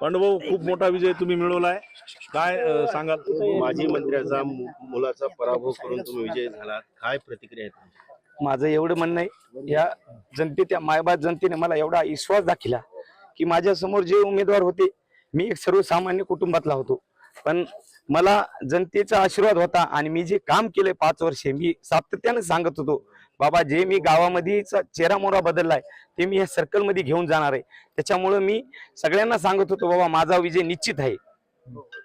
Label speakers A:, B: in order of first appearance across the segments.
A: पांडुभाऊ खूप मोठा विजय तुम्ही मिळवलाय. काय अं, सांगाल?
B: माजी मंत्र्याचा मु- मुलाचा पराभव करून तुम्ही विजय झालात. काय प्रतिक्रिया आहे तुमची?
C: माझं एवढं म्हणणं आहे या जनतेच्या मायबाप जनतेने मला एवढा विश्वास दाखिला की माझ्यासमोर जे उमेदवार होते मी एक सर्वसामान्य कुटुंबातला होतो. पण मला जनतेचा आशीर्वाद होता आणि मी जे काम केले पाच वर्षे मी सातत्याने सांगत होतो बाबा जे मी गावामध्ये चेहरा मोरा बदललाय ते मी या सर्कलमध्ये घेऊन जाणार आहे. त्याच्यामुळं मी सगळ्यांना सांगत होतो बाबा माझा विजय निश्चित आहे.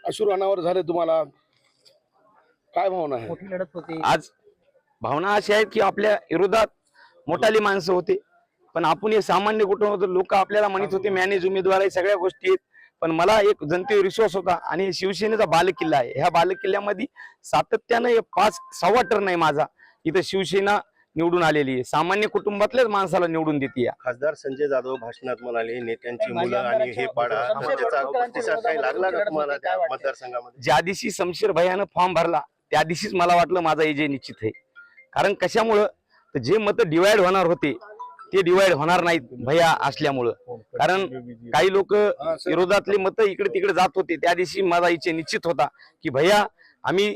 D: अश्रू अनावर झाले तुम्हाला. काय भावना आहे?
E: मोठी लढत होती.
C: आज भावना अशी आहेत की आपल्या विरोधात मोठाली माणसं होते. पण आपण हे सामान्य कुटुंब लोक आपल्याला म्हणत होते मॅनेज उमेदवार आहे सगळ्या गोष्टी आहेत. पण मला एक जनतेवर विश्वास होता आणि शिवसेनेचा बालकिल्ला आहे. ह्या बालकिल्ल्यामध्ये सातत्यानं हे पाच सव्वा टर्न आहे माझा. इथं शिवसेना निवडून आलेली आहे. सामान्य कुटुंबातल्याच माणसाला निवडून देते या.
B: खासदार संजय जाधव भाषणात म्हणाले नेत्यांची मुलं आणि हे पाडा तर त्याचा प्रतिसाद काही लागला का तुम्हाला त्या मतदारसंघामध्ये?
C: ज्या दिवशी शमशेर भैयानं फॉर्म भरला त्या दिवशीच मला वाटलं माझा विजय निश्चित आहे. कारण कशामुळं? तर जे मत डिवाइड होणार होते ते डिवाइड होणार नाहीत भैया असल्यामुळं. कारण काही लोक विरोधातले मत इकडे तिकडे जात होते. त्या दिवशी माझा इच्छा निश्चित होता की भैया आम्ही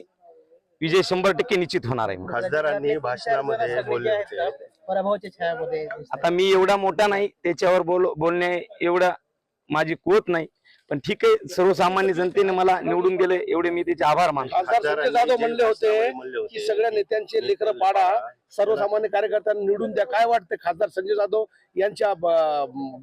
C: विजय शंभर टक्के निश्चित होणार आहे
B: खासदारांनी भाषणामध्ये बोलले होते.
E: पराभवाच्या छायामध्ये.
C: आता मी एवढा मोठा नाही त्याच्यावर बोल बोलणे एवढा माझी कुवत नाही. पण ठीक आहे सर्वसामान्य जनतेने मला निवडून दिले एवढे मी त्याचे आभार मानतो.
D: खासदार संजय जाधव म्हणले होते की सगळ्या नेत्यांचे लेकर पाडा सर्वसामान्य कार्यकर्त्यांना निवडून द्या. काय वाटतं खासदार संजय जाधव यांच्या ब-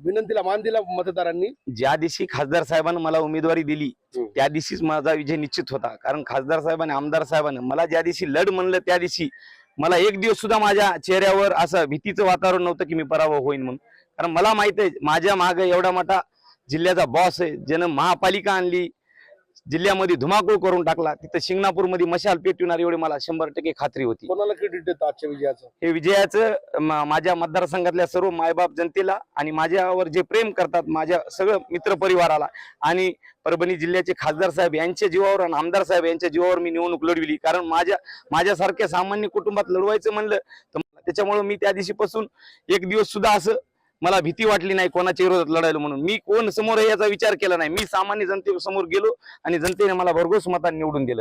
D: विनंतीला मान दिला मतदारांनी?
C: ज्या दिवशी खासदार साहेबांनी मला उमेदवारी दिली त्या दिवशीच माझा विजय निश्चित होता. कारण खासदार साहेबांनी आमदार साहेबांनी मला ज्या दिवशी लढ म्हणलं त्या दिवशी मला एक दिवस सुद्धा माझ्या चेहऱ्यावर असं भीतीचं वातावरण नव्हतं की मी पराभव होईन म्हणून. कारण मला माहीत आहे माझ्या मागे एवढा मोठा जिल्ह्याचा बॉस आहे ज्यानं महापालिका आणली जिल्ह्यामध्ये धुमाकूळ करून टाकला तिथं शिंगणापूरमध्ये मशाल पेटविणार एवढी मला शंभर टक्के खात्री होती.
D: कोणाला क्रेडिट देतं आजच्या विजयाचं?
C: हे विजयाचं म- माझ्या मतदारसंघातल्या सर्व मायबाप जनतेला आणि माझ्यावर जे प्रेम करतात माझ्या सगळं मित्र परिवाराला आणि परभणी जिल्ह्याचे खासदार साहेब यांच्या जीवावर आणि आमदार साहेब यांच्या जीवावर मी निवडणूक लढविली. कारण माझ्या माझ्यासारख्या सामान्य कुटुंबात लढवायचं म्हणलं तर त्याच्यामुळे मी त्या दिवशीपासून एक दिवस सुद्धा असं मला भीती वाटली नाही कोणाच्या विरोधात लढायला म्हणून. मी कोण समोर याचा विचार केला नाही. मी सामान्य जनतेसमोर गेलो आणि जनतेने मला भरघोस मतांनी निवडून दिलं.